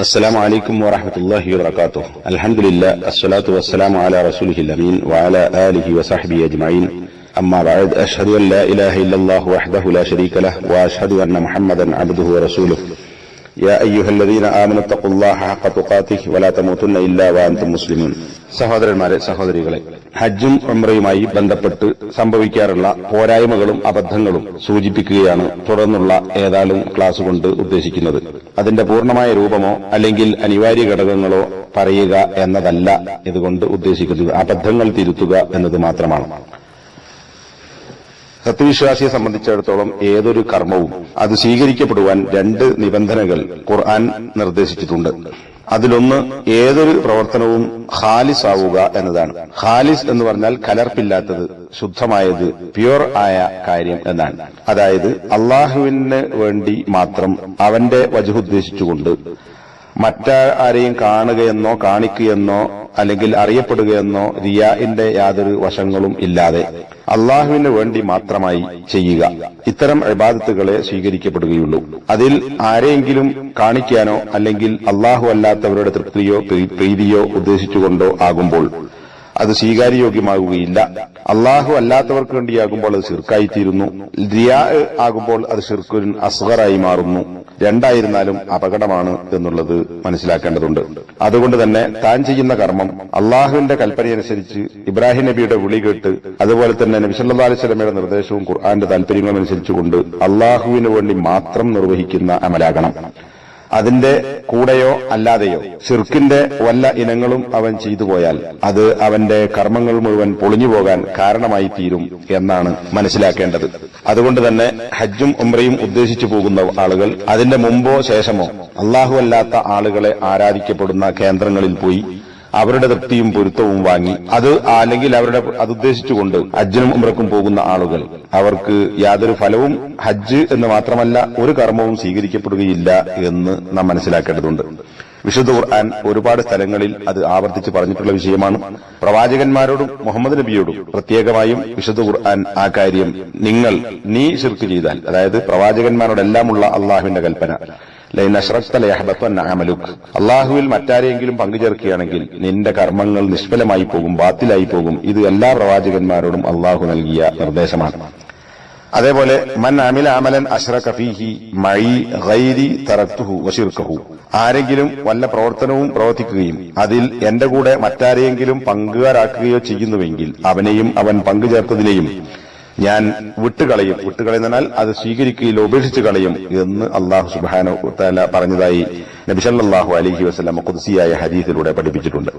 السلام عليكم ورحمة الله وبركاته. الحمد لله الصلاة والسلام على رسوله الأمين وعلى آله وصحبه أجمعين. أما بعد أشهد أن لا إله إلا الله وحده لا شريك له وأشهد أن محمدا عبده ورسوله. يا أيها الذين آمنوا اتقوا الله حق تقاته ولا تموتن إلا وأنتم مسلمون സഹോദരന്മാരെ സഹോദരികളെ ഹജ്ജും ഉംറയുമായി ബന്ധപ്പെട്ട് സംഭവിക്കാറുള്ള പോരായ്മകളും അബദ്ധങ്ങളും സൂചിപ്പിക്കുകയാണ് തുടർന്നുള്ള ഏതാനും ക്ലാസ് കൊണ്ട് ഉദ്ദേശിക്കുന്നത് അതിന്റെ പൂർണ്ണമായ രൂപമോ അല്ലെങ്കിൽ അനിവാര്യ ഘടകങ്ങളോ പറയുക എന്നതല്ല ഇതുകൊണ്ട് ഉദ്ദേശിക്കുന്നത് അബദ്ധങ്ങൾ തിരുത്തുക എന്നത് മാത്രമാണ് സത്യവിശ്വാസിയെ സംബന്ധിച്ചിടത്തോളം ഏതൊരു കർമ്മവും അത് സ്വീകരിക്കപ്പെടുവാൻ രണ്ട് നിബന്ധനകൾ ഖുർആൻ നിർദ്ദേശിച്ചിട്ടുണ്ട്. അതിലൊന്ന് ഏതൊരു പ്രവർത്തനവും ഹാലിസ് ആവുക എന്നതാണ്. ഹാലിസ് എന്ന് പറഞ്ഞാൽ കലർപ്പില്ലാത്തത് ശുദ്ധമായത് പ്യുർ ആയ കാര്യം എന്നാണ്. അതായത് അള്ളാഹുവിന് വേണ്ടി മാത്രം അവന്റെ വജുദ്ദേശിച്ചുകൊണ്ട് മറ്റാരെയും കാണുകയെന്നോ കാണിക്കുകയെന്നോ അല്ലെങ്കിൽ അറിയപ്പെടുകയെന്നോ റിയാഇന്റെ യാതൊരു വശങ്ങളും ഇല്ലാതെ അള്ളാഹുവിന് വേണ്ടി മാത്രമായി ചെയ്യുക. ഇത്തരം ഇബാദത്തുകളെ സ്വീകരിക്കപ്പെടുകയുള്ളൂ. അതിൽ ആരെയെങ്കിലും കാണിക്കാനോ അല്ലെങ്കിൽ അള്ളാഹു അല്ലാത്തവരുടെ തൃപ്തിയോ പ്രീതിയോ ഉദ്ദേശിച്ചുകൊണ്ടോ ആകുമ്പോൾ അത് സ്വീകാര്യയോഗ്യമാകുകയില്ല. അള്ളാഹു അല്ലാത്തവർക്ക് വേണ്ടിയാകുമ്പോൾ അത് ഷിർക്കായിത്തീരുന്നു റിയാ ആകുമ്പോൾ അത് ഷിർക്കുൻ അസ്ഹറായി മാറുന്നു. രണ്ടായിരുന്നാലും അപകടമാണ് എന്നുള്ളത് മനസ്സിലാക്കേണ്ടതുണ്ട്. അതുകൊണ്ട് തന്നെ താൻ ചെയ്യുന്ന കർമ്മം അള്ളാഹുവിന്റെ കൽപ്പനയനുസരിച്ച് ഇബ്രാഹിം നബിയുടെ വിളി കേട്ട് അതുപോലെ തന്നെ നബി സല്ലല്ലാഹു അലൈഹി വസല്ലമയുടെ നിർദ്ദേശവും ഖുർആന്റെ താല്പര്യങ്ങളും അനുസരിച്ചുകൊണ്ട് അള്ളാഹുവിന് വേണ്ടി മാത്രം നിർവഹിക്കുന്ന അമലാകണം. അതിന്റെ കൂടെയോ അല്ലാതെയോ. ഷിർക്കിന്റെ വല്ല ഇനങ്ങളും അവൻ ചെയ്തു പോയാൽ അത് അവന്റെ കർമ്മങ്ങൾ മുഴുവൻ പൊളിഞ്ഞു പോകാൻ കാരണമായി തീരും എന്നാണ് മനസ്സിലാക്കേണ്ടത്. അതുകൊണ്ട് തന്നെ ഹജ്ജും ഉമ്രയും ഉദ്ദേശിച്ചു പോകുന്ന ആളുകൾ അതിന്റെ മുമ്പോ ശേഷമോ അള്ളാഹു അല്ലാത്ത ആളുകളെ ആരാധിക്കപ്പെടുന്ന കേന്ദ്രങ്ങളിൽ പോയി അവരുടെ തൃപ്തിയും പൊരുത്തവും വാങ്ങി. അത് അല്ലെങ്കിൽ അവരുടെ അത് ഉദ്ദേശിച്ചുകൊണ്ട് ഹജ്ജിനും ഉമ്രക്കും പോകുന്ന ആളുകൾ. അവർക്ക് യാതൊരു ഫലവും ഹജ്ജ് എന്ന് മാത്രമല്ല ഒരു കർമ്മവും സ്വീകരിക്കപ്പെടുകയില്ല എന്ന് നാം മനസ്സിലാക്കേണ്ടതുണ്ട്. വിശുദ്ധ ഖുർആൻ ഒരുപാട് സ്ഥലങ്ങളിൽ അത് ആവർത്തിച്ച് പറഞ്ഞിട്ടുള്ള വിഷയമാണ്. പ്രവാചകന്മാരോടും മുഹമ്മദ് നബിയോടും പ്രത്യേകമായും വിശുദ്ധ ഖുർആൻ ആ കാര്യം നിങ്ങൾ നീ ശിർക്ക് ചെയ്താൽ അതായത് പ്രവാചകന്മാരോടെല്ലാമുള്ള അള്ളാഹുവിന്റെ കൽപ്പന അമലുക് അള്ളാഹുവിൽ മറ്റാരെങ്കിലും പങ്കുചേർക്കുകയാണെങ്കിൽ നിന്റെ കർമ്മങ്ങൾ നിഷ്ഫലമായി പോകും ബാത്തിലായി പോകും. ഇത് എല്ലാ പ്രവാചകന്മാരോടും അള്ളാഹു നൽകിയ നിർദ്ദേശമാണ്. അതേപോലെ മൻ അമില അമലൻ അഷ്റഖ ഫീഹി മൈ ഗൈരി തറത്തുഹു വശിർകഹു ആരെങ്കിലും വല്ല പ്രവർത്തനവും പ്രവർത്തിക്കുകയും അതിൽ എന്റെ കൂടെ മറ്റാരെയെങ്കിലും പങ്കുകാരാക്കുകയോ ചെയ്യുന്നുവെങ്കിൽ അവനെയും അവൻ പങ്കുചേർത്തതിനെയും ഞാൻ വിട്ടുകളയും. വിട്ടുകളയുന്നതിനാൽ അത് സ്വീകരിക്കുകയില്ല ഉപേക്ഷിച്ച് കളയും എന്ന് അള്ളാഹു സുബാന പറഞ്ഞതായി നബിസല്ലാഹു അലിഹി വസ്ലാം കുതിസിയായ ഹരീതിലൂടെ പഠിപ്പിച്ചിട്ടുണ്ട്.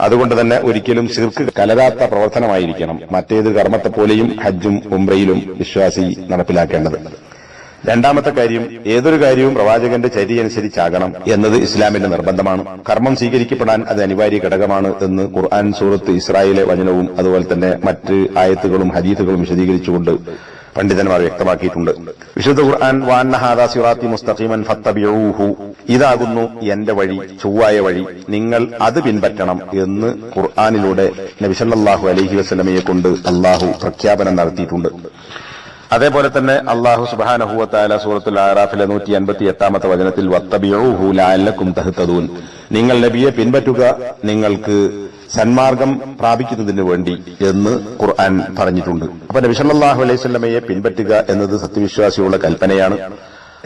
അതുകൊണ്ട് തന്നെ ഒരിക്കലും ശിർക്ക് കലരാത്ത പ്രവർത്തനമായിരിക്കണം മറ്റേത് കർമ്മത്തെപ്പോലെയും ഹജ്ജും ഉംറയിലും വിശ്വാസി നടപ്പിലാക്കേണ്ടത്. രണ്ടാമത്തെ കാര്യം ഏതൊരു കാര്യവും പ്രവാചകന്റെ ചര്യ അനുസരിച്ചാകണം എന്നത് ഇസ്ലാമിന്റെ നിർബന്ധമാണ്. കർമ്മം സ്വീകരിക്കപ്പെടാൻ അത് അനിവാര്യ ഘടകമാണ് എന്ന് ഖുർആൻ സൂറത്ത് ഇസ്രായേലെ വചനവും അതുപോലെ തന്നെ മറ്റ് ആയത്തുകളും ഹരീത്തുകളും വിശദീകരിച്ചുകൊണ്ട് പണ്ഡിതന്മാർ വ്യക്തമാക്കിയിട്ടുണ്ട്. വിശുദ്ധ ഖുർആൻ വാന്നഹാദ സിറാത്തി മുസ്തഖീമൻ ഫത്തബിഊഹു ഇതാകുന്നു എന്റെ വഴി ചൊവ്വായ വഴി. നിങ്ങൾ അത് പിൻപറ്റണം എന്ന് ഖുർആനിലൂടെ നബിസല്ലാഹു അലൈഹി വസല്ലമയെ കൊണ്ട് അള്ളാഹു പ്രഖ്യാപനം നടത്തിയിട്ടുണ്ട്. അതേപോലെ തന്നെ അള്ളാഹു സുബാനഹുവത്താല സൂറത്തുൽ ആറാഫിലെ നൂറ്റി അൻപത്തി എട്ടാമത്തെ വചനത്തിൽ വത്തബിയൂഹു ലാലക്കും തഹ്തദൂൻ. നിങ്ങൾ നബിയെ പിൻപറ്റുക നിങ്ങൾക്ക് സന്മാർഗം പ്രാപിക്കുന്നതിന് വേണ്ടി എന്ന് ഖുർആൻ പറഞ്ഞിട്ടുണ്ട്. അപ്പൊ നബി സല്ലല്ലാഹു അലൈഹി സ്വലമയെ പിൻപറ്റുക എന്നത് സത്യവിശ്വാസിയുള്ള കൽപ്പനയാണ്.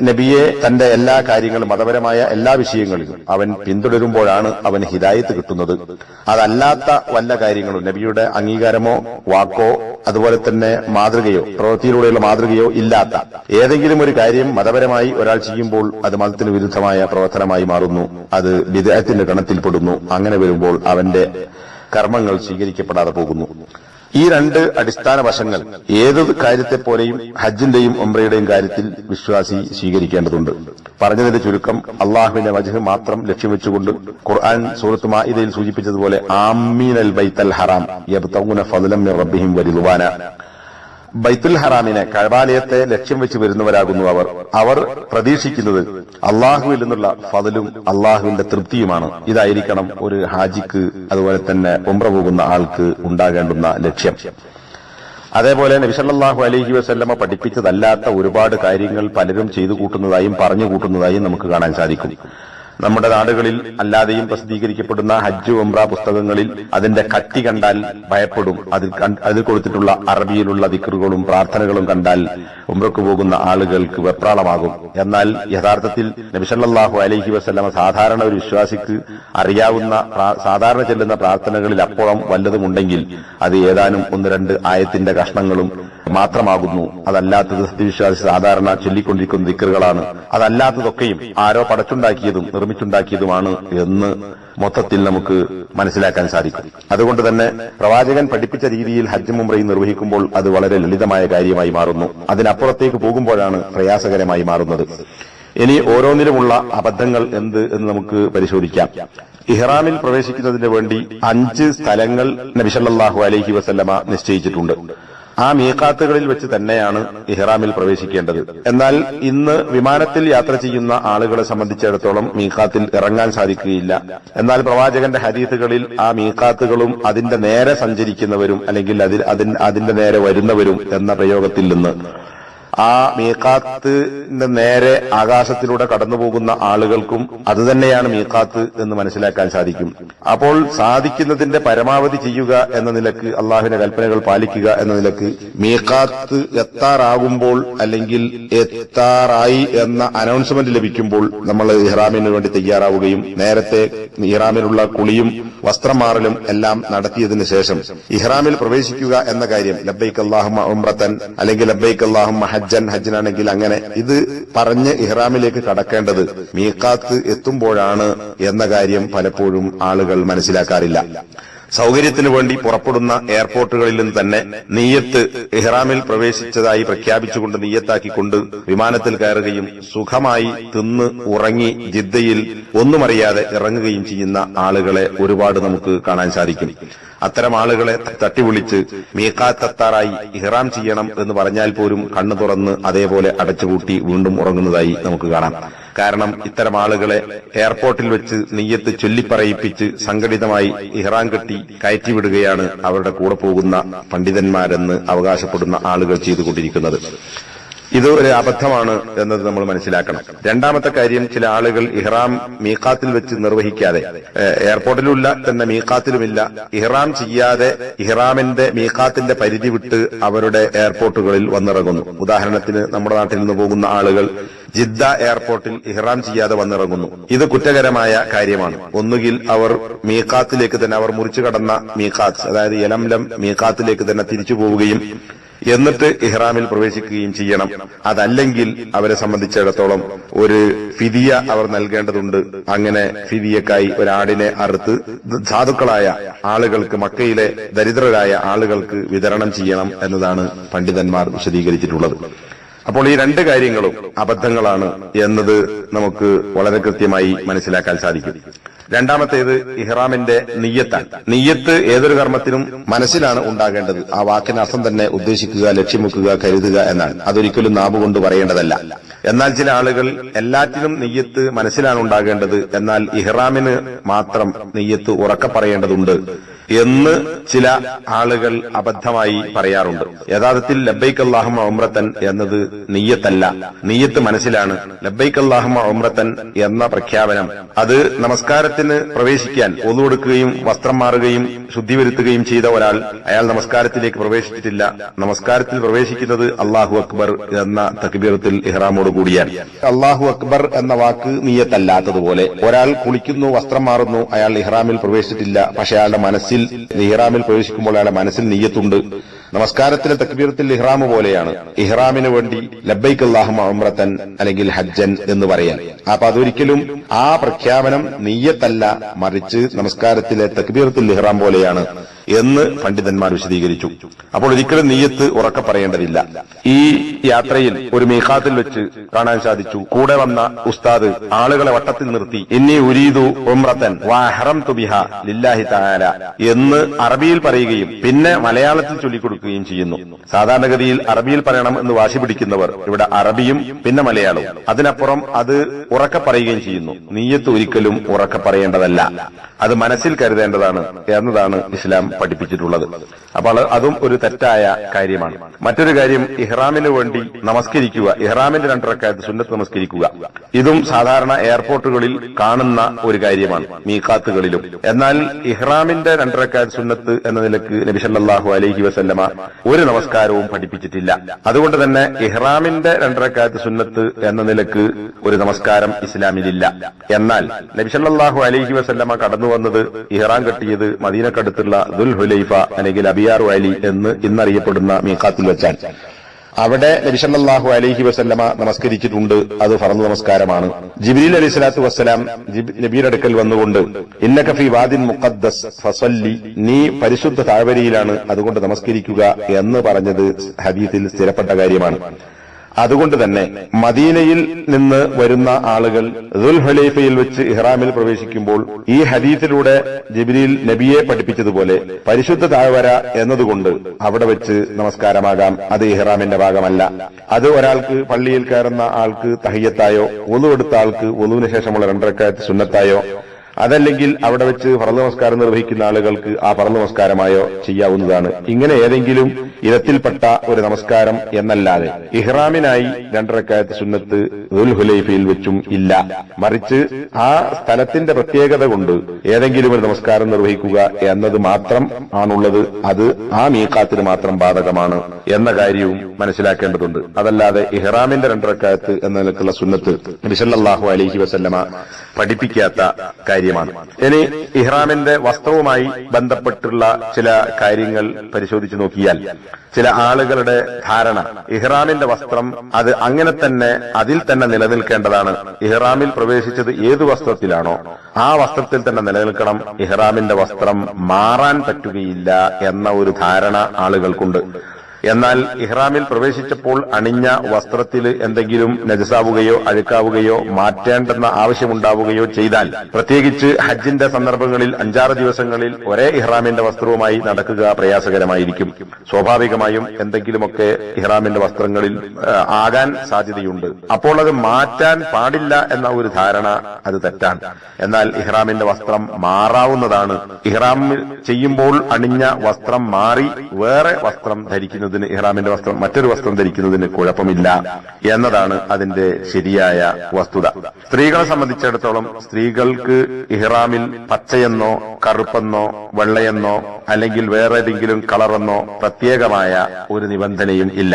നബിയെ തന്റെ എല്ലാ കാര്യങ്ങളും മതപരമായ എല്ലാ വിഷയങ്ങളിലും അവൻ പിന്തുടരുമ്പോഴാണ് അവന് ഹിദായത്ത് കിട്ടുന്നത്. അതല്ലാത്ത വല്ല കാര്യങ്ങളും നബിയുടെ അംഗീകാരമോ വാക്കോ അതുപോലെ തന്നെ മാതൃകയോ പ്രവൃത്തിയിലൂടെയുള്ള മാതൃകയോ ഇല്ലാത്ത ഏതെങ്കിലും ഒരു കാര്യം മതപരമായി ഒരാൾ ചെയ്യുമ്പോൾ അത് മതത്തിന് വിരുദ്ധമായ പ്രവർത്തനമായി മാറുന്നു. അത് വിദേഹത്തിന്റെ ഗണത്തിൽപ്പെടുന്നു അങ്ങനെ വരുമ്പോൾ അവന്റെ കർമ്മങ്ങൾ സ്വീകരിക്കപ്പെടാതെ പോകുന്നു. ഈ രണ്ട് അടിസ്ഥാന വശങ്ങൾ ഏത് കാര്യത്തെ പോലെയും ഹജ്ജിന്റെയും ഉംറയുടെയും കാര്യത്തിൽ വിശ്വാസി സ്വീകരിക്കേണ്ടതുണ്ട്. പറഞ്ഞതിന്റെ ചുരുക്കം അള്ളാഹുവിന്റെ വജഹ് മാത്രം ലക്ഷ്യം വെച്ചുകൊണ്ട് ഖുർആൻ സൂറത്ത് മാഇദയിൽ സൂചിപ്പിച്ചതുപോലെ ആമീൻ അൽ ബൈത്തൽ ഹറാം റബ്ബിഹിം വരിദ്വാന. ബൈത്തുൽ ഹറാമിനെ കഴബാലയത്തെ ലക്ഷ്യം വെച്ച് വരുന്നവരാകുന്നു അവർ. അവർ പ്രതീക്ഷിക്കുന്നത് അള്ളാഹുവിൽ നിന്നുള്ള ഫതലും അള്ളാഹുവിന്റെ തൃപ്തിയുമാണ്. ഇതായിരിക്കണം ഒരു ഹാജിക്ക് അതുപോലെ തന്നെ ഉംറ പോകുന്ന ആൾക്ക് ഉണ്ടാകേണ്ടുന്ന ലക്ഷ്യം. അതേപോലെ നബിസല്ലാഹു അലഹി വസ്ല്ലമ്മ പഠിപ്പിച്ചതല്ലാത്ത ഒരുപാട് കാര്യങ്ങൾ പലരും ചെയ്തു കൂട്ടുന്നതായും പറഞ്ഞു കൂട്ടുന്നതായും നമുക്ക് കാണാൻ സാധിക്കും. നമ്മുടെ നാടുകളിൽ അല്ലാതെയും പ്രസിദ്ധീകരിക്കപ്പെടുന്ന ഹജ്ജ് ഉംറ പുസ്തകങ്ങളിൽ അതിന്റെ കട്ടി കണ്ടാൽ ഭയപ്പെടും. അതിൽ അതിൽ കൊടുത്തിട്ടുള്ള അറബിയിലുള്ള ദിക്കറുകളും പ്രാർത്ഥനകളും കണ്ടാൽ ഉംറക്ക് പോകുന്ന ആളുകൾക്ക് വെപ്രാളമാകും. എന്നാൽ യഥാർത്ഥത്തിൽ നബിസല്ലാഹു അലഹി വസ്ലമ സാധാരണ ഒരു വിശ്വാസിക്ക് അറിയാവുന്ന സാധാരണ ചെല്ലുന്ന പ്രാർത്ഥനകളിൽ അപ്പോഴും വല്ലതുമുണ്ടെങ്കിൽ അത് ഏതാനും ഒന്ന് രണ്ട് ആയത്തിന്റെ കഷ്ണങ്ങളും മാത്രമാകുന്നു. അതല്ലാത്തത് സത്യവിശ്വാസി സാധാരണ ചൊല്ലിക്കൊണ്ടിരിക്കുന്ന ദിക്കറുകളാണ്. അതല്ലാത്തതൊക്കെയും ആരോ പടച്ചുണ്ടാക്കിയതും നിർമ്മിച്ചുണ്ടാക്കിയതുമാണ് എന്ന് മൊത്തത്തിൽ നമുക്ക് മനസ്സിലാക്കാൻ സാധിക്കും. അതുകൊണ്ട് തന്നെ പ്രവാചകൻ പഠിപ്പിച്ച രീതിയിൽ ഹജ്ജ് മുംറയും നിർവഹിക്കുമ്പോൾ അത് വളരെ ലളിതമായ കാര്യമായി മാറുന്നു. അതിനപ്പുറത്തേക്ക് പോകുമ്പോഴാണ് പ്രയാസകരമായി മാറുന്നത്. ഇനി ഓരോന്നിലുമുള്ള അബദ്ധങ്ങൾ എന്ത് എന്ന് നമുക്ക് പരിശോധിക്കാം. ഇഹ്റാമിൽ പ്രവേശിക്കുന്നതിന് വേണ്ടി അഞ്ച് സ്ഥലങ്ങൾ നബിസല്ലാഹു അലഹി വസല്ലമ നിശ്ചയിച്ചിട്ടുണ്ട്. ആ മീക്കാത്തുകളിൽ വെച്ച് തന്നെയാണ് ഇഹ്റാമിൽ പ്രവേശിക്കേണ്ടത്. എന്നാൽ ഇന്ന് വിമാനത്തിൽ യാത്ര ചെയ്യുന്ന ആളുകളെ സംബന്ധിച്ചിടത്തോളം മീക്കാത്തിൽ ഇറങ്ങാൻ സാധിക്കുകയില്ല. എന്നാൽ പ്രവാചകന്റെ ഹരീത്തുകളിൽ ആ മീക്കാത്തുകളും അതിന്റെ നേരെ സഞ്ചരിക്കുന്നവരും അല്ലെങ്കിൽ അതിന്റെ നേരെ വരുന്നവരും എന്ന പ്രയോഗത്തിൽ നിന്ന് ആ മീക്കാത്തിന്റെ നേരെ ആകാശത്തിലൂടെ കടന്നു പോകുന്ന ആളുകൾക്കും അതുതന്നെയാണ് മീക്കാത്ത് എന്ന് മനസ്സിലാക്കാൻ സാധിക്കും. അപ്പോൾ സാധിക്കുന്നതിന്റെ പരമാവധി ചെയ്യുക എന്ന നിലയ്ക്ക് അള്ളാഹുവിന്റെ കൽപ്പനകൾ പാലിക്കുക എന്ന നിലയ്ക്ക് മീക്കാത്ത് എത്താറാകുമ്പോൾ അല്ലെങ്കിൽ എത്താറായി എന്ന അനൗൺസ്മെന്റ് ലഭിക്കുമ്പോൾ നമ്മൾ ഇഹ്റാമിന് വേണ്ടി തയ്യാറാവുകയും നേരത്തെ ഇഹ്റാമിലുള്ള കുളിയും വസ്ത്രം മാറലും എല്ലാം നടത്തിയതിനു ശേഷം ഇഹ്റാമിൽ പ്രവേശിക്കുക എന്ന കാര്യം ലബൈക്ക് അള്ളാഹുമ ഉംറത്തൻ അല്ലെങ്കിൽ ലബൈക്ക് അള്ളാഹുമ ഹജ്ജൻ ഹജ്ജനാണെങ്കിൽ അങ്ങനെ ഇത് പറഞ്ഞ് ഇഹ്റാമിലേക്ക് കടക്കേണ്ടത് മീക്കാത്ത് എത്തുമ്പോഴാണ് എന്ന കാര്യം പലപ്പോഴും ആളുകൾ മനസ്സിലാക്കാറില്ല. സൗകര്യത്തിന് വേണ്ടി പുറപ്പെടുന്ന എയർപോർട്ടുകളിൽ നിന്ന് തന്നെ നീയത്ത് ഇഹ്റാമിൽ പ്രവേശിച്ചതായി പ്രഖ്യാപിച്ചുകൊണ്ട് നീയത്താക്കിക്കൊണ്ട് വിമാനത്തിൽ കയറുകയും സുഖമായി തിന്ന് ഉറങ്ങി ജിദ്ദയിൽ ഒന്നുമറിയാതെ ഇറങ്ങുകയും ചെയ്യുന്ന ആളുകളെ ഒരുപാട് നമുക്ക് കാണാൻ സാധിക്കും. അത്തരം ആളുകളെ തട്ടിവിളിച്ച് മീക്കാത്തത്താറായി ഇഹ്റാം ചെയ്യണം എന്ന് പറഞ്ഞാൽ പോലും കണ്ണു തുറന്ന് അതേപോലെ അടച്ചുപൂട്ടി വീണ്ടും ഉറങ്ങുന്നതായി നമുക്ക് കാണാം. കാരണം ഇത്തരം ആളുകളെ എയർപോർട്ടിൽ വെച്ച് നെയ്യത്ത് ചൊല്ലിപ്പറയിപ്പിച്ച് സംഘടിതമായി ഇഹ്റാം കെട്ടി കയറ്റിവിടുകയാണ് അവരുടെ കൂടെ പോകുന്ന പണ്ഡിതന്മാരെന്ന് അവകാശപ്പെടുന്ന ആളുകൾ ചെയ്തുകൊണ്ടിരിക്കുന്നത്. ഇത് ഒരു അബദ്ധമാണ് എന്നത് നമ്മൾ മനസ്സിലാക്കണം. രണ്ടാമത്തെ കാര്യം ചില ആളുകൾ ഇഹ്റാം മീഖാത്തിൽ വെച്ച് നിർവഹിക്കാതെ എയർപോർട്ടിലുമില്ല തന്നെ മീഖാത്തിലുമില്ല. ഇഹ്റാം ചെയ്യാതെ ഇഹ്റാമിന്റെ മീഖാത്തിന്റെ പരിധി വിട്ട് അവരുടെ എയർപോർട്ടുകളിൽ വന്നിറങ്ങുന്നു. ഉദാഹരണത്തിന് നമ്മുടെ നാട്ടിൽ നിന്ന് പോകുന്ന ആളുകൾ ജിദ്ദ എയർപോർട്ടിൽ ഇഹ്റാം ചെയ്യാതെ വന്നിറങ്ങുന്നു. ഇത് കുറ്റകരമായ കാര്യമാണ്. ഒന്നുകിൽ അവർ മീഖാത്തിലേക്ക് തന്നെ അവർ മുറിച്ചു കടന്ന മീഖാത്ത് അതായത് യലംലം മീഖാത്തിലേക്ക് തന്നെ തിരിച്ചു പോവുകയും എന്നിട്ട് ഇഹ്റാമിൽ പ്രവേശിക്കുകയും ചെയ്യണം. അതല്ലെങ്കിൽ അവരെ സംബന്ധിച്ചിടത്തോളം ഒരു ഫിദിയ അവർ നൽകേണ്ടതുണ്ട്. അങ്ങനെ ഫിദിയക്കായി ഒരാടിനെ അറുത്ത് സാധുക്കളായ ആളുകൾക്ക് മക്കയിലെ ദരിദ്രരായ ആളുകൾക്ക് വിതരണം ചെയ്യണം എന്നതാണ് പണ്ഡിതന്മാർ വിശദീകരിച്ചിട്ടുള്ളത്. അപ്പോൾ ഈ രണ്ട് കാര്യങ്ങളും അബദ്ധങ്ങളാണ് എന്നത് നമുക്ക് വളരെ കൃത്യമായി മനസ്സിലാക്കാൻ സാധിക്കും. രണ്ടാമത്തേത് ഇഹ്റാമിന്റെ നീയത്താണ് നീയത്ത് ഏതൊരു കർമ്മത്തിനും മനസ്സിലാണ് ഉണ്ടാകേണ്ടത്. ആ വാക്കിന് അർത്ഥം തന്നെ ഉദ്ദേശിക്കുക ലക്ഷ്യം വെക്കുക കരുതുക എന്നാണ്. അതൊരിക്കലും നാവ് കൊണ്ട് പറയേണ്ടതല്ല. എന്നാൽ ചില ആളുകൾ എല്ലാറ്റിനും നെയ്യത്ത് മനസ്സിലാണ് ഉണ്ടാകേണ്ടത്. എന്നാൽ ഇഹ്റാമിന് മാത്രം നെയ്യത്ത് ഉറക്ക പറയേണ്ടതുണ്ട്. എന്ന് ചില ആളുകൾ അബദ്ധമായി പറയാറുണ്ട്. യഥാർത്ഥത്തിൽ ലബൈക്ക് അള്ളാഹുമ ഉമ്രത്തൻ എന്നത് നെയ്യത്തല്ല. നെയ്യത്ത് മനസ്സിലാണ്. ലബൈക്ക് അള്ളാഹുമ ഉമ്രത്തൻ എന്ന പ്രഖ്യാപനം. അത് നമസ്കാരത്തിന് പ്രവേശിക്കാൻ ഒതുകൊടുക്കുകയും വസ്ത്രം മാറുകയും ശുദ്ധി വരുത്തുകയും ചെയ്ത ഒരാൾ അയാൾ നമസ്കാരത്തിലേക്ക് പ്രവേശിച്ചിട്ടില്ല. നമസ്കാരത്തിൽ പ്രവേശിക്കുന്നത് അള്ളാഹു അക്ബർ എന്ന തക്ബീറത്തിൽ ഇഹ്റാമോട് കൂടിയാണ്. അള്ളാഹു അക്ബർ എന്ന വാക്ക് നീയത്തല്ലാത്തതുപോലെ ഒരാൾ കുളിക്കുന്നു വസ്ത്രം മാറുന്നു അയാൾ ഇഹ്റാമിൽ പ്രവേശിച്ചിട്ടില്ല. പക്ഷെ അയാളുടെ മനസ്സിൽ ഇഹ്റാമിൽ പ്രവേശിക്കുമ്പോൾ അയാളെ മനസ്സിൽ നീയത്തുണ്ട് നമസ്കാരത്തിലെ തക്ബീറത്തിൽ ഇഹ്റാം പോലെയാണ്. ഇഹ്റാമിന് വേണ്ടി ലബൈക്ക് അള്ളാഹു അമ്രത്തൻ അല്ലെങ്കിൽ ഹജ്ജൻ എന്ന് പറയാൻ. അപ്പൊ അതൊരിക്കലും ആ പ്രഖ്യാപനം നീയത്തല്ല മറിച്ച് നമസ്കാരത്തിലെ തക്ബീറത്തിൽ ഇഹ്റാം പോലെയാണ്. എന്ന് പണ്ഡിതന്മാർ വിശദീകരിച്ചു. അപ്പോൾ ഒരിക്കലും നീയത്ത് ഉറക്കെ പറയേണ്ടതില്ല. ഈ യാത്രയിൽ ഒരു മീഖാത്തിൽ വെച്ച് കാണാൻ സാധിച്ചു. കൂടെ വന്ന ഉസ്താദ് ആളുകളെ വട്ടത്തിൽ നിർത്തി ഇന്നി ഉരീദു ഉംറത്തൻ വാഹറം തുബിഹ ലില്ലാഹി താര എന്ന് അറബിയിൽ പറയുകയും പിന്നെ മലയാളത്തിൽ ചൊല്ലിക്കൊടുക്കുകയും ചെയ്യുന്നു. സാധാരണഗതിയിൽ അറബിയിൽ പറയണം എന്ന് വാശി പിടിക്കുന്നവർ ഇവിടെ അറബിയും പിന്നെ മലയാളവും. അതിനപ്പുറം അത് ഉറക്ക പറയുകയും ചെയ്യുന്നു. നീയത്ത് ഒരിക്കലും ഉറക്ക പറയേണ്ടതല്ല. അത് മനസ്സിൽ കരുതേണ്ടതാണ് എന്നതാണ് ഇസ്ലാം പഠിപ്പിച്ചിട്ടുള്ളത്. അപ്പോൾ അതും ഒരു തെറ്റായ കാര്യമാണ്. മറ്റൊരു കാര്യം ഇഹ്റാമിന് വേണ്ടി നമസ്കരിക്കുക. ഇഹ്റാമിന്റെ രണ്ടരക്കാലത്ത് സുന്നത്ത് നമസ്കരിക്കുക. ഇതും സാധാരണ എയർപോർട്ടുകളിൽ കാണുന്ന ഒരു കാര്യമാണ് മീക്കാത്തുകളിലും എന്നാൽ ഇഹ്റാമിന്റെ രണ്ടരക്കാലത്ത് സുന്നത്ത് എന്ന നിലയ്ക്ക് നബി സല്ലല്ലാഹു അലൈഹി വസല്ലമ ഒരു നമസ്കാരവും പഠിപ്പിച്ചിട്ടില്ല. അതുകൊണ്ട് തന്നെ ഇഹ്റാമിന്റെ രണ്ടരക്കാലത്ത് സുന്നത്ത് എന്ന നിലയ്ക്ക് ഒരു നമസ്കാരം ഇസ്ലാമിലില്ല. എന്നാൽ നബി സല്ലല്ലാഹു അലൈഹി വസല്ലമ കടന്നു വന്നത് ഇഹ്റാം കെട്ടിയത് മദീനക്കടുത്തുള്ള ദുൽ ഹുലൈഫ അല്ലെങ്കിൽ അബിയാർ വാലി എന്ന് ഇന്നറിയപ്പെടുന്ന മീഖാത്തിൽ വെച്ചാൽ. അവിടെ നബിസല്ലാഹു അലൈഹി വസല്ലമ നമസ്കരിച്ചിട്ടുണ്ട്. അത് ഫറന്ന് നമസ്കാരമാണ്. ജിബ്രീൽ അലി സ്വലാത്തു വസ്സലാം നബിയുടെ അടുക്കൽ വന്നുകൊണ്ട് ഇന്നകഫി വാദിൻ മുഖദ്ദസ് ഫസല്ലി നീ പരിശുദ്ധ താഴ്വരയിലാണ് അതുകൊണ്ട് നമസ്കരിക്കുക എന്ന് പറഞ്ഞത് ഹബീസിൽ സ്ഥിരപ്പെട്ട കാര്യമാണ്. അതുകൊണ്ട് തന്നെ മദീനയിൽ നിന്ന് വരുന്ന ആളുകൾ ദുൽ ഹലീഫയിൽ വെച്ച് ഇഹ്റാമിൽ പ്രവേശിക്കുമ്പോൾ ഈ ഹദീസിലൂടെ ജിബ്രീൽ നബിയെ പഠിപ്പിച്ചതുപോലെ പരിശുദ്ധ താഴ്വര എന്നതുകൊണ്ട് അവിടെ വെച്ച് നമസ്കാരമാകാം. അത് ഇഹ്റാമിന്റെ ഭാഗമല്ല. അത് ഒരാൾക്ക് പള്ളിയിൽ കയറുന്ന ആൾക്ക് തഹയ്യത്തായോ ഒന്നു എടുത്ത ആൾക്ക് ഒന്നുവിന് ശേഷമുള്ള രണ്ടരക്കാലത്ത് സുന്നത്തായോ അതല്ലെങ്കിൽ അവിടെ വെച്ച് ഫറ നമസ്കാരം നിർവഹിക്കുന്ന ആളുകൾക്ക് ആ ഫറ നമസ്കാരമായോ ചെയ്യാവുന്നതാണ്. ഇങ്ങനെ ഏതെങ്കിലും ഇനത്തിൽപ്പെട്ട ഒരു നമസ്കാരം എന്നല്ലാതെ ഇഹ്റാമിനായി രണ്ടരക്കാലത്ത് സുന്നത്ത് ദുൽ ഹുലൈഫയിൽ വെച്ചും ഇല്ല. മറിച്ച് ആ സ്ഥലത്തിന്റെ പ്രത്യേകത കൊണ്ട് ഏതെങ്കിലും ഒരു നമസ്കാരം നിർവഹിക്കുക എന്നത് മാത്രം ആണുള്ളത്. അത് ആ മീക്കാത്തിന് മാത്രം ബാധകമാണ് എന്ന കാര്യവും മനസ്സിലാക്കേണ്ടതുണ്ട്. അതല്ലാതെ ഇഹ്റാമിന്റെ രണ്ടരക്കാലത്ത് എന്ന നിലക്കുള്ള സുന്നത്ത് നബിസല്ലാഹു അലൈഹി വസല്ലമ പഠിപ്പിക്കാത്ത കാര്യമാണ്. ഇനി ഇഹ്റാമിന്റെ വസ്ത്രവുമായി ബന്ധപ്പെട്ടുള്ള ചില കാര്യങ്ങൾ പരിശോധിച്ചു നോക്കിയാൽ ചില ആളുകളുടെ ധാരണ ഇഹ്റാമിന്റെ വസ്ത്രം അത് അങ്ങനെ തന്നെ അതിൽ തന്നെ നിലനിൽക്കേണ്ടതാണ്. ഇഹ്റാമിൽ പ്രവേശിച്ചത് ഏത് വസ്ത്രത്തിലാണോ ആ വസ്ത്രത്തിൽ തന്നെ നിലനിൽക്കണം. ഇഹ്റാമിന്റെ വസ്ത്രം മാറാൻ പറ്റുകയില്ല എന്ന ഒരു ധാരണ ആളുകൾക്കുണ്ട്. എന്നാൽ ഇഹ്റാമിൽ പ്രവേശിച്ചപ്പോൾ അണിഞ്ഞ വസ്ത്രത്തിൽ എന്തെങ്കിലും നജസാവുകയോ അഴുക്കാവുകയോ മാറ്റേണ്ടെന്ന ആവശ്യമുണ്ടാവുകയോ ചെയ്താൽ പ്രത്യേകിച്ച് ഹജ്ജിന്റെ സന്ദർഭങ്ങളിൽ അഞ്ചാറ് ദിവസങ്ങളിൽ ഒരേ ഇഹ്റാമിന്റെ വസ്ത്രവുമായി നടക്കുക പ്രയാസകരമായിരിക്കും. സ്വാഭാവികമായും എന്തെങ്കിലുമൊക്കെ ഇഹ്റാമിന്റെ വസ്ത്രങ്ങളിൽ ആകാൻ സാധ്യതയുണ്ട്. അപ്പോൾ അത് മാറ്റാൻ പാടില്ല എന്ന ഒരു ധാരണ അത് തെറ്റാണ്. എന്നാൽ ഇഹ്റാമിന്റെ വസ്ത്രം മാറാവുന്നതാണ്. ഇഹ്റാമിൽ ചെയ്യുമ്പോൾ അണിഞ്ഞ വസ്ത്രം മാറി വേറെ വസ്ത്രം ധരിക്കുന്നതിന് ഇഹ്റാമിന്റെ വസ്ത്രം മറ്റൊരു വസ്ത്രം ധരിക്കുന്നതിന് കുഴപ്പമില്ല എന്നതാണ് അതിന്റെ ശരിയായ വസ്തുത. സ്ത്രീകളെ സംബന്ധിച്ചിടത്തോളം സ്ത്രീകൾക്ക് ഇഹ്റാമിൽ പച്ചയെന്നോ കറുപ്പെന്നോ വെള്ളയെന്നോ അല്ലെങ്കിൽ വേറെ ഏതെങ്കിലും കളറെന്നോ പ്രത്യേകമായ ഒരു നിബന്ധനയും ഇല്ല.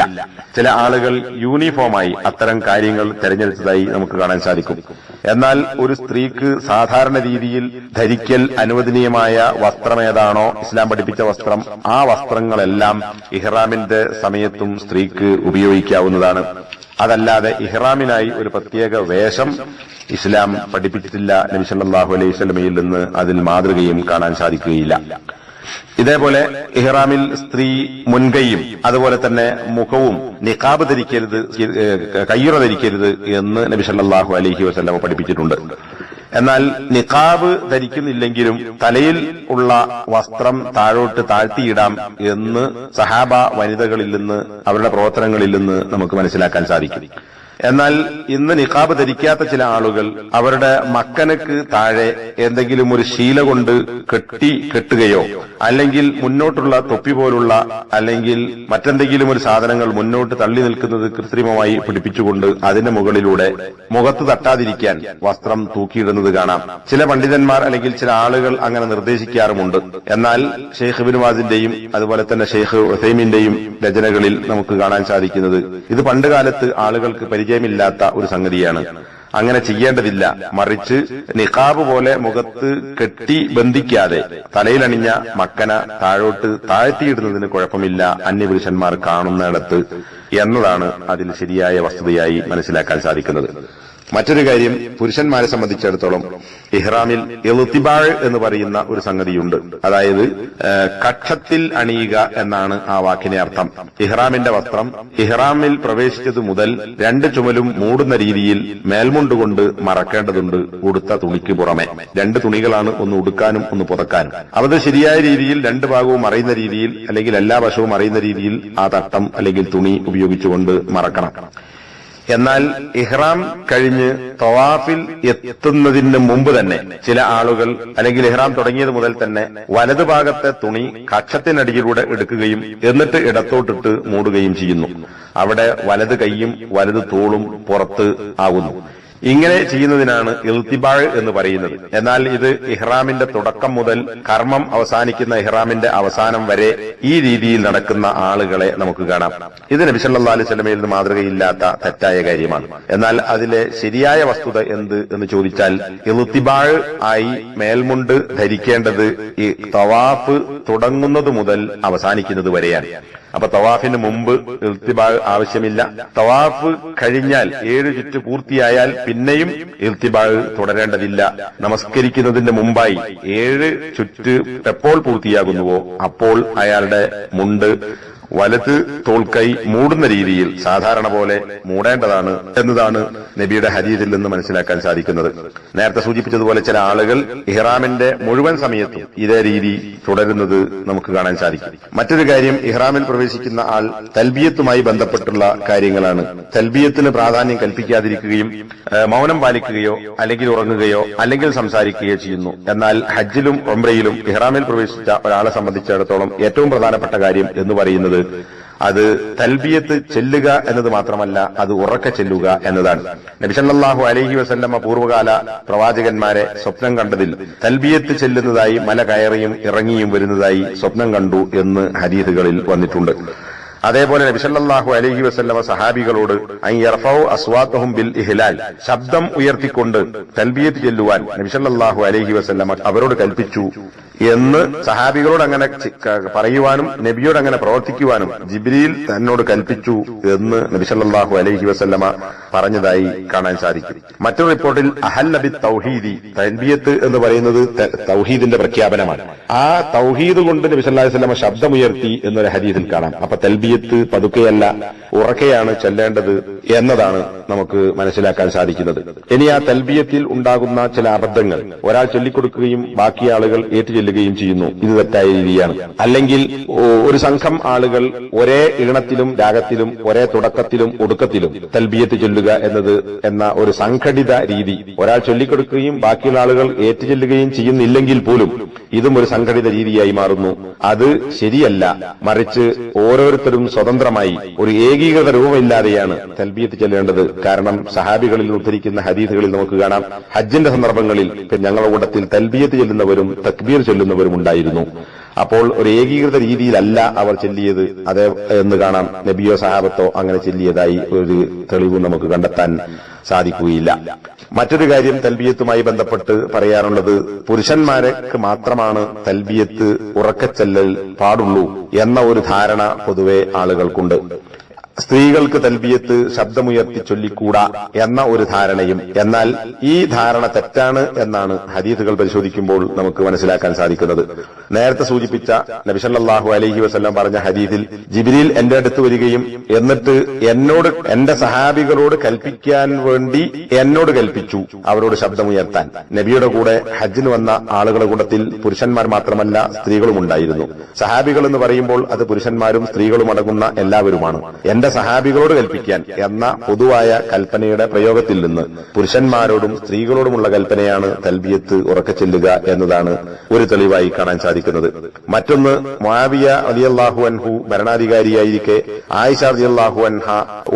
ചില ആളുകൾ യൂണിഫോമായി അത്തരം കാര്യങ്ങൾ തെരഞ്ഞെടുത്തതായി നമുക്ക് കാണാൻ സാധിക്കും. എന്നാൽ ഒരു സ്ത്രീക്ക് സാധാരണ രീതിയിൽ ധരിക്കൽ അനുവദനീയമായ വസ്ത്രം ഏതാണോ ഇസ്ലാം പഠിപ്പിച്ച വസ്ത്രം ആ വസ്ത്രങ്ങളെല്ലാം ഇഹ്റാമിന്റെ സമയത്തും സ്ത്രീക്ക് ഉപയോഗിക്കാവുന്നതാണ്. അതല്ലാതെ ഇഹ്റാമിനായി ഒരു പ്രത്യേക വേഷം ഇസ്ലാം പഠിപ്പിച്ചിട്ടില്ല നബി സല്ലല്ലാഹു അലൈഹി സ്വലമയിൽ നിന്ന് അതിൽ മാതൃകയും കാണാൻ സാധിക്കുകയില്ല. ഇതേപോലെ ഇഹ്റാമിൽ സ്ത്രീ മുൻകൈയും അതുപോലെ തന്നെ മുഖവും നിഖാബ് ധരിക്കരുത് കയ്യുറ ധരിക്കരുത് എന്ന് നബി സല്ലല്ലാഹു അലഹി വസ്ലമ പഠിപ്പിച്ചിട്ടുണ്ട്. എന്നാൽ നിഖാബ് ധരിക്കുന്നില്ലെങ്കിലും തലയിൽ ഉള്ള വസ്ത്രം താഴോട്ട് താഴ്ത്തിയിടാം എന്ന് സഹാബ വനിതകളിൽ നിന്ന് അവരുടെ പ്രവർത്തനങ്ങളിൽ നിന്ന് നമുക്ക് മനസ്സിലാക്കാൻ സാധിക്കും. എന്നാൽ ഇന്ന് നിഖാബ് ധരിക്കാത്ത ചില ആളുകൾ അവരുടെ മക്കനക്ക് താഴെ എന്തെങ്കിലും ഒരു ശീല കൊണ്ട് കെട്ടി കെട്ടുകയോ അല്ലെങ്കിൽ മുന്നോട്ടുള്ള തൊപ്പി പോലുള്ള അല്ലെങ്കിൽ മറ്റെന്തെങ്കിലും ഒരു സാധനങ്ങൾ മുന്നോട്ട് തള്ളി നിൽക്കുന്നത് കൃത്രിമമായി പിടിപ്പിച്ചുകൊണ്ട് അതിന്റെ മുകളിലൂടെ മുഖത്ത് തട്ടാതിരിക്കാൻ വസ്ത്രം തൂക്കിയിടുന്നത് കാണാം. ചില പണ്ഡിതന്മാർ അല്ലെങ്കിൽ ചില ആളുകൾ അങ്ങനെ നിർദ്ദേശിക്കാറുമുണ്ട്. എന്നാൽ ഷെയ്ഖ് ബിൻവാസിന്റെയും അതുപോലെ തന്നെ ഷെയ്ഖ് ഹുസൈമിന്റെയും രചനകളിൽ നമുക്ക് കാണാൻ സാധിക്കുന്നത് ഇത് പണ്ടുകാലത്ത് ആളുകൾക്ക് പരിചയമില്ലാത്ത ഒരു സംഗതിയാണ്. അങ്ങനെ ചെയ്യേണ്ടതില്ല. മറിച്ച് നിഖാബ് പോലെ മുഖത്ത് കെട്ടി ബന്ധിക്കാതെ തലയിലണിഞ്ഞ മക്കന താഴോട്ട് താഴ്ത്തിയിടുന്നതിന് കുഴപ്പമില്ല. അന്യപുരുഷന്മാർ കാണുന്നിടത്ത് എന്നതാണ് അതിൽ ശരിയായ വസ്തുതയായി മനസ്സിലാക്കാൻ സാധിക്കുന്നത്. മറ്റൊരു കാര്യം പുരുഷന്മാരെ സംബന്ധിച്ചിടത്തോളം ഇഹ്റാമിൽ എളുത്തിബാഴ് എന്ന് പറയുന്ന ഒരു സംഗതിയുണ്ട്. അതായത് കക്ഷത്തിൽ അണിയുക എന്നാണ് ആ വാക്കിനെ അർത്ഥം. ഇഹ്റാമിന്റെ വസ്ത്രം ഇഹ്റാമിൽ പ്രവേശിച്ചത് മുതൽ രണ്ട് ചുമലും മൂടുന്ന രീതിയിൽ മേൽമുണ്ടുകൊണ്ട് മറക്കേണ്ടതുണ്ട് ഉടുത്ത തുണിക്ക് പുറമെ. രണ്ട് തുണികളാണ് ഒന്ന് ഉടുക്കാനും ഒന്ന് പുതക്കാനും. അവത് ശരിയായ രീതിയിൽ രണ്ട് ഭാഗവും അറിയുന്ന രീതിയിൽ അല്ലെങ്കിൽ എല്ലാ വശവും അറിയുന്ന രീതിയിൽ ആ തട്ടം അല്ലെങ്കിൽ തുണി ഉപയോഗിച്ചുകൊണ്ട് മറക്കണം. എന്നാൽ ഇഹ്റാം കഴിഞ്ഞ് തവാഫിൽ എത്തുന്നതിന് മുമ്പ് തന്നെ ചില ആളുകൾ അല്ലെങ്കിൽ ഇഹ്റാം തുടങ്ങിയത് മുതൽ തന്നെ വലതുഭാഗത്തെ തുണി കക്ഷത്തിനടിയിലൂടെ എടുക്കുകയും എന്നിട്ട് ഇടത്തോട്ടിട്ട് മൂടുകയും ചെയ്യുന്നു. അവിടെ വലത് കൈയും വലത് തോളും പുറത്ത് ആകുന്നു. ഇങ്ങനെ ചെയ്യുന്നതിനാണ് ഇൽത്തിബാഴ് എന്ന് പറയുന്നത്. എന്നാൽ ഇത് ഇഹ്റാമിന്റെ തുടക്കം മുതൽ കർമ്മം അവസാനിക്കുന്ന ഇഹ്റാമിന്റെ അവസാനം വരെ ഈ രീതിയിൽ നടക്കുന്ന ആളുകളെ നമുക്ക് കാണാം. ഇത് നബി സല്ലല്ലാഹു അലൈഹി സ്വലമയിൽ നിന്ന് മാതൃകയില്ലാത്ത തെറ്റായ കാര്യമാണ്. എന്നാൽ അതിലെ ശരിയായ വസ്തുത എന്ത് എന്ന് ചോദിച്ചാൽ ഇൽത്തിബാഴ് ആയി മേൽമുണ്ട് ധരിക്കേണ്ടത് ഈ തവാഫ് തുടങ്ങുന്നത് മുതൽ അവസാനിക്കുന്നത് വരെയാണ്. അപ്പൊ തവാഫിന് മുമ്പ് ഇർത്തിബാ ആവശ്യമില്ല. തവാഫ് കഴിഞ്ഞാൽ ഏഴ് ചുറ്റ് പൂർത്തിയായാൽ പിന്നെയും ഇർത്തിബാ തുടരേണ്ടതില്ല. നമസ്കരിക്കുന്നതിന് മുമ്പായി ഏഴ് ചുറ്റ് എപ്പോൾ പൂർത്തിയാകുന്നുവോ അപ്പോൾ അയാളുടെ മുണ്ട് വലത് തോൾക്കൈ മൂടുന്ന രീതിയിൽ സാധാരണ പോലെ മൂടേണ്ടതാണ് എന്നതാണ് നബിയുടെ ഹരീതിൽ നിന്ന് മനസ്സിലാക്കാൻ സാധിക്കുന്നത്. നേരത്തെ സൂചിപ്പിച്ചതുപോലെ ചില ആളുകൾ ഇഹ്റാമിന്റെ മുഴുവൻ സമയത്തും ഇതേ രീതി തുടരുന്നത് നമുക്ക് കാണാൻ സാധിക്കും. മറ്റൊരു കാര്യം ഇഹ്റാമിൽ പ്രവേശിക്കുന്ന ആൾ തൽബിയത്തുമായി ബന്ധപ്പെട്ടുള്ള കാര്യങ്ങളാണ്. തൽബിയത്തിന് പ്രാധാന്യം കൽപ്പിക്കാതിരിക്കുകയും മൗനം പാലിക്കുകയോ അല്ലെങ്കിൽ ഉറങ്ങുകയോ അല്ലെങ്കിൽ സംസാരിക്കുകയോ ചെയ്യുന്നു. എന്നാൽ ഹജ്ജിലും ഒമ്രയിലും ഇഹ്റാമിൽ പ്രവേശിച്ച ഒരാളെ സംബന്ധിച്ചിടത്തോളം ഏറ്റവും പ്രധാനപ്പെട്ട കാര്യം എന്ന് പറയുന്നത് അത് തൽബിയത്ത് ചെല്ലുക എന്നത് മാത്രമല്ല അത് ഉറക്ക ചെല്ലുക എന്നതാണ്. നബിസല്ലാഹു അലഹി വസല്ലമ്മ പൂർവകാല പ്രവാചകന്മാരെ സ്വപ്നം കണ്ടതിൽ തൽബിയത്ത് ചെല്ലുന്നതായി മല കയറിയും ഇറങ്ങിയും വരുന്നതായി സ്വപ്നം കണ്ടു എന്ന് ഹദീസുകളിൽ വന്നിട്ടുണ്ട്. അതേപോലെ നബിസല്ലാഹു അലഹി വസല്ലമ സഹാബികളോട് ബിൽ ഇഹ്ലാൽ ശബ്ദം ഉയർത്തിക്കൊണ്ട് തൽബിയത്ത് ചെല്ലുവാൻ നബിസല്ലാഹു അലഹി വസല്ലമ അവരോട് കൽപ്പിച്ചു. എന്ന് സഹാബികളോട് അങ്ങനെ പറയുവാനും നബിയോട് അങ്ങനെ പ്രവർത്തിക്കുവാനും ജിബ്രിയിൽ തന്നോട് കൽപ്പിച്ചു എന്ന് നബിസല്ലാഹു അലഹി വസല്ലമ പറഞ്ഞതായി കാണാൻ സാധിക്കും. മറ്റൊരു റിപ്പോർട്ടിൽ അഹൽ നബി തൗഹീദി തൻബിയത്ത് എന്ന് പറയുന്നത് തൗഹീദിന്റെ പ്രഖ്യാപനമാണ്. ആ തൗഹീദ് കൊണ്ട് നബി സല്ലല്ലാഹു അലൈഹി വസല്ലമ ശബ്ദമുയർത്തി എന്നൊരു ഹരീതിൽ കാണാം. അപ്പൊ തൽബിയത്ത് പതുക്കെയല്ല ഉറക്കെയാണ് ചെല്ലേണ്ടത് എന്നതാണ് നമുക്ക് മനസ്സിലാക്കാൻ സാധിക്കുന്നത്. ഇനി ആ തൽബിയത്തിൽ ഉണ്ടാകുന്ന ചില അബദ്ധങ്ങൾ ഒരാൾ ചൊല്ലിക്കൊടുക്കുകയും ബാക്കി ആളുകൾ ഏറ്റുചൊല്ലുകയും ചെയ്യുന്നു. ഇത് തെറ്റായ രീതിയാണ്. അല്ലെങ്കിൽ ഒരു സംഘം ആളുകൾ ഒരേ ഈണത്തിലും രാഗത്തിലും ഒരേ തുടക്കത്തിലും ഒടുക്കത്തിലും തൽബിയത്ത് ചൊല്ലുക എന്നത് എന്ന ഒരു സംഘടിത രീതി ഒരാൾ ചൊല്ലിക്കൊടുക്കുകയും ബാക്കിയുള്ള ആളുകൾ ഏറ്റുചൊല്ലുകയും ചെയ്യുന്നില്ലെങ്കിൽ പോലും ഇതും ഒരു സംഘടിത രീതിയായി മാറുന്നു. അത് ശരിയല്ല. മറിച്ച് ഓരോരുത്തരും സ്വതന്ത്രമായി ഒരു ഏകീകൃത രൂപമില്ലാതെയാണ് തൽബിയത്ത് ചെല്ലേണ്ടത് കാരണം സഹാബികളിൽ ഉദ്ധരിക്കുന്ന ഹദീസുകളിൽ നമുക്ക് കാണാം. ഹജ്ജിന്റെ സന്ദർഭങ്ങളിൽ ഞങ്ങളുടെ കൂട്ടത്തിൽ തൽബിയത്ത് ചെല്ലുന്നവരും തക്ബീർ ചെല്ലുന്നവരും ഉണ്ടായിരുന്നു. അപ്പോൾ ഒരു ഏകീകൃത രീതിയിലല്ല അവർ ചെല്ലിയത്. അതേ എന്ന് കാണാം നബിയോ സഹാബത്തോ അങ്ങനെ ചെല്ലിയതായി ഒരു തെളിവ് നമുക്ക് കണ്ടെത്താൻ സാധിക്കുകയില്ല. മറ്റൊരു കാര്യം തൽബിയത്തുമായി ബന്ധപ്പെട്ട് പറയാറുള്ളത് പുരുഷന്മാർക്ക് മാത്രമാണ് തൽബിയത്ത് ഉറക്കച്ചെല്ലൽ പാടുള്ളൂ എന്ന ഒരു ധാരണ പൊതുവെ ആളുകൾക്കുണ്ട്. സ്ത്രീകൾക്ക് തൽബിയത്ത് ശബ്ദമുയർത്തി ചൊല്ലിക്കൂടാ എന്ന ഒരു ധാരണയും എന്നാൽ ഈ ധാരണ തെറ്റാണ് എന്നാണ് ഹദീസുകൾ പരിശോധിക്കുമ്പോൾ നമുക്ക് മനസ്സിലാക്കാൻ സാധിക്കുന്നത്. നേരത്തെ സൂചിപ്പിച്ച നബിസല്ലാഹു അലഹി വസ്ല്ലാം പറഞ്ഞ ഹദീസിൽ ജിബിരിൽ എന്റെ അടുത്ത് വരികയും എന്നിട്ട് എന്നോട് എന്റെ സഹാബികളോട് കൽപ്പിക്കാൻ വേണ്ടി എന്നോട് കൽപ്പിച്ചു അവരോട് ശബ്ദമുയർത്താൻ. നബിയുടെ കൂടെ ഹജ്ജിന് വന്ന ആളുകളുടെ കൂട്ടത്തിൽ പുരുഷന്മാർ മാത്രമല്ല സ്ത്രീകളും ഉണ്ടായിരുന്നു. സഹാബികൾ എന്ന് പറയുമ്പോൾ അത് പുരുഷന്മാരും സ്ത്രീകളും അടങ്ങുന്ന എല്ലാവരുമാണ്. എന്റെ സഹാബികളോട് കൽപ്പിക്കാൻ എന്ന പൊതുവായ കൽപ്പനയുടെ പ്രയോഗത്തിൽ നിന്ന് പുരുഷന്മാരോടും സ്ത്രീകളോടുമുള്ള കൽപ്പനയാണ് തൽബിയത്ത് ഉറക്കെ ചെല്ലുക എന്നതാണ് ഒരു തെളിവായി കാണാൻ സാധിക്കുന്നത്. മറ്റൊന്ന് മാവിയ അലിയല്ലാഹു അൻഹു ഭരണാധികാരിയായിരിക്കെ ആയിഷ അലിയല്ലാഹു അൻഹ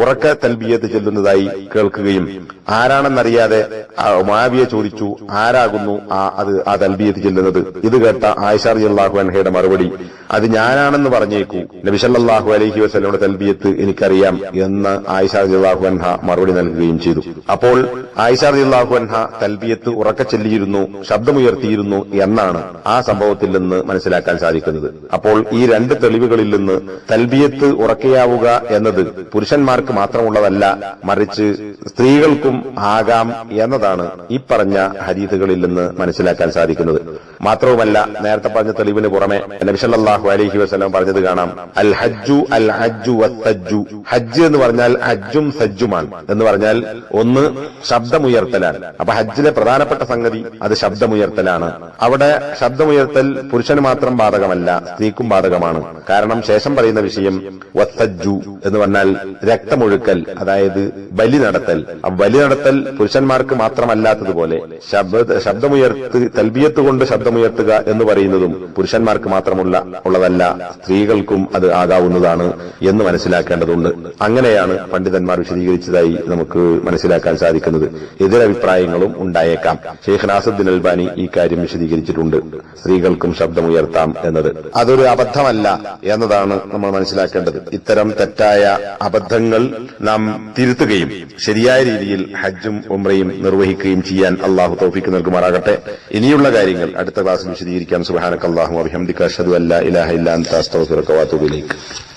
ഉറക്ക തൽബിയത്ത് ചെല്ലുന്നതായി കേൾക്കുകയും ആരാണെന്നറിയാതെ ആ മുആവിയ ചോദിച്ചു ആരാകുന്നു ആ അത് ആ തൽബിയത്ത് ചെല്ലുന്നത്? ഇത് കേട്ട ആയിഷ അലിയല്ലാഹു അൻഹയുടെ മറുപടി അത് ഞാനാണെന്ന് പറഞ്ഞേക്കൂ. നബിസല്ലാഹു അലഹി വസല്ലമയുടെ തൽബിയത്ത് എനിക്കറിയാം എന്ന് ആയിഷ റളിയല്ലാഹു അൻഹ മറുപടി നൽകുകയും ചെയ്തു. അപ്പോൾ ആയിഷ റളിയല്ലാഹു അൻഹ തൽബിയത്ത് ഉറക്ക ചെല്ലിയിരുന്നു ശബ്ദമുയർത്തിയിരുന്നു എന്നാണ് ആ സംഭവത്തിൽ നിന്ന് മനസ്സിലാക്കാൻ സാധിക്കുന്നത്. അപ്പോൾ ഈ രണ്ട് തെളിവുകളിൽ നിന്ന് തൽബിയത്ത് ഉറക്കയാവുക എന്നത് പുരുഷന്മാർക്ക് മാത്രമുള്ളതല്ല മറിച്ച് സ്ത്രീകൾക്കും ആകാം എന്നതാണ് ഈ പറഞ്ഞ ഹദീസുകളിൽ നിന്ന് മനസ്സിലാക്കാൻ സാധിക്കുന്നത്. മാത്രവുമല്ല നേരത്തെ പറഞ്ഞ തെളിവിന് പുറമെ നബിസല്ലാഹു അലഹി വസല്ലം പറഞ്ഞത് കാണാം അൽ ഹജ്ജു അൽ ഹജ്ജു വത്തജ്ജു. ഹജ്ജ് എന്ന് പറഞ്ഞാൽ ഹജ്ജും സജ്ജുമാണ് എന്ന് പറഞ്ഞാൽ ഒന്ന് ശബ്ദമുയർത്തലാണ്. അപ്പൊ ഹജ്ജിലെ പ്രധാനപ്പെട്ട സംഗതി അത് ശബ്ദമുയർത്തലാണ്. അവിടെ ശബ്ദമുയർത്തൽ പുരുഷന് മാത്രം ബാധകമല്ല സ്ത്രീക്കും ബാധകമാണ്. കാരണം ശേഷം പറയുന്ന വിഷയം വസ്സജ്ജു എന്ന് പറഞ്ഞാൽ രക്തമൊഴുക്കൽ അതായത് ബലി നടത്തൽ. ആ ബലി നടത്തൽ പുരുഷന്മാർക്ക് മാത്രമല്ലാത്തതുപോലെ ശബ്ദ ശബ്ദമുയർത്ത് തൽബിയത്ത് കൊണ്ട് ശബ്ദമുയർത്തുക എന്ന് പറയുന്നതും പുരുഷന്മാർക്ക് മാത്രമുള്ള ഉള്ളതല്ല സ്ത്രീകൾക്കും അത് ആകാവുന്നതാണ് എന്ന് മനസ്സിലാക്കേണ്ടതുണ്ട്. അങ്ങനെയാണ് പണ്ഡിതന്മാർ വിശദീകരിച്ചതായി നമുക്ക് മനസ്സിലാക്കാൻ സാധിക്കുന്നത്. എതിരഭിപ്രായങ്ങളും ഉണ്ടായേക്കാം. ഷെയ്ഖ് നാസുദ്ദീൻ അൽബാനി ഈ കാര്യം വിശദീകരിച്ചിട്ടുണ്ട്. സ്ത്രീകൾക്കും ശബ്ദമുയർത്താം എന്നത്. അതൊരു അബദ്ധമല്ല എന്നതാണ് നമ്മൾ മനസ്സിലാക്കേണ്ടത്. ഇത്തരം തെറ്റായ അബദ്ധങ്ങൾ നാം തിരുത്തുകയും ശരിയായ രീതിയിൽ ഹജ്ജും ഉമ്രയും നിർവഹിക്കുകയും ചെയ്യാൻ അള്ളാഹു തോഫിക്ക് നൽകുമാറാകട്ടെ. ഇനിയുള്ള കാര്യങ്ങൾ അടുത്ത ക്ലാസ്സിൽ വിശദീകരിക്കാം. സുബാനക്ക് അള്ളാഹു അല്ല ഇലാഹ ഇല്ലാൻ വഅതൂബു ഇലൈക്.